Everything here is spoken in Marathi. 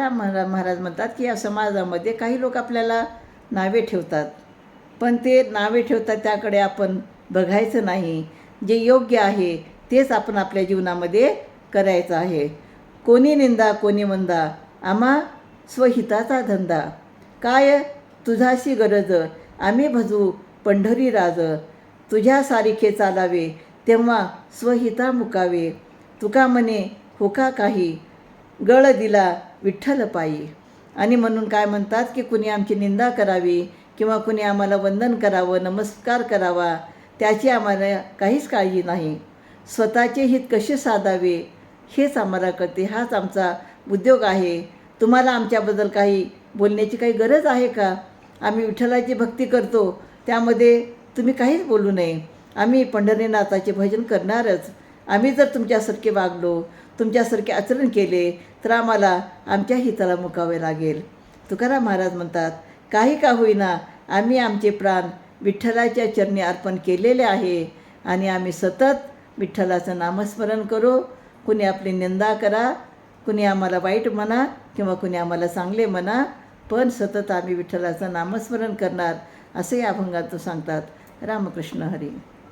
महाराज महाराज म्हणतात की या समाजामध्ये काही लोक आपल्याला नावे ठेवतात. पण ते नावे ठेवतात त्याकडे आपण बघायचं नाही. जे योग्य आहे तेच आपण आपल्या जीवनामध्ये करायचं आहे. कोणी निंदा कोणी मंदा आम्हा स्वहिताचा धंदा. काय तुझाशी गरज? आम्ही भजू पंढरी राज तुझ्या सारिखे चालावे तेव्हा स्वहिता मुकावे. तुका म्हणे होका काही? गळ दिला विठ्ठलपायी आणि म्हणून काय म्हणतात की कुणी आमची निंदा करावी किंवा कुणी आम्हाला वंदन करावं नमस्कार करावा त्याची आम्हाला काहीच काळजी नाही. स्वतःचे हित कसे साधावे हेच आम्हाला कळते. हाच आमचा उद्योग आहे. तुम्हाला आमच्याबद्दल काही बोलण्याची काही गरज आहे का? आम्ही विठ्ठलाची भक्ती करतो. त्यामध्ये तुम्ही काहीच बोलू नये. आम्ही पंढरीनाथाचे भजन करणारच. आम्ही जर तुमच्यासारखे वागलो तुमच्यासारखे आचरण केले तर आम्हाला आमच्या हिताला मुकावे लागेल. तुकाराम महाराज म्हणतात काही का होईना आम्ही आमचे प्राण विठ्ठलाच्या चरणी अर्पण केलेले आहे आणि आम्ही सतत विठ्ठलाचं नामस्मरण करू. कुणी आपली निंदा करा कुणी आम्हाला वाईट म्हणा किंवा कुणी आम्हाला चांगले म्हणा पण सतत आम्ही विठ्ठलाचं नामस्मरण करणार असे या अभंगात सांगतात रामकृष्ण हरी.